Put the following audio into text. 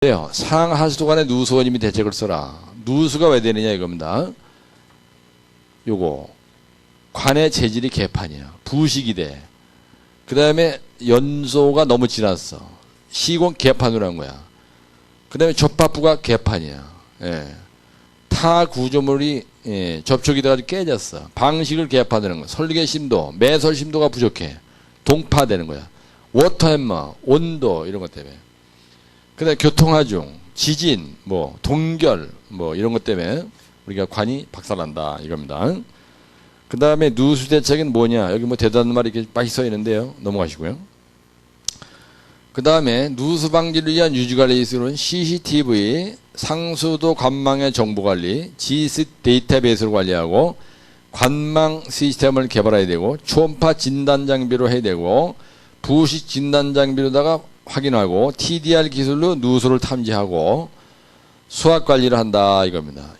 돼요. 상하수도 간에 누수원님이 대책을 써라. 누수가 왜 되느냐 이겁니다. 요거 관의 재질이 개판이야. 부식이 돼. 그 다음에 연소가 너무 지났어. 시공 개판으로 한 거야. 그 다음에 접합부가 개판이야. 예. 타 구조물이 예, 접촉이 돼가지고 깨졌어. 방식을 개판하는 거야. 설계 심도, 매설 심도가 부족해. 동파되는 거야. 워터 햄머, 온도 이런 것 때문에. 그다음에 교통하중, 지진, 뭐 동결, 뭐 이런 것 때문에 우리가 관이 박살난다 이겁니다. 그 다음에 누수 대책은 뭐냐? 여기 뭐 대단한 말이 이렇게 많이 써 있는데요. 넘어가시고요. 그 다음에 누수 방지를 위한 유지 관리 기술은 CCTV, 상수도 관망의 정보 관리, GS 데이터베이스를 관리하고 관망 시스템을 개발해야 되고 초음파 진단 장비로 해야 되고 부식 진단 장비로다가 확인하고 TDR 기술로 누수를 탐지하고 수학 관리를 한다 이겁니다.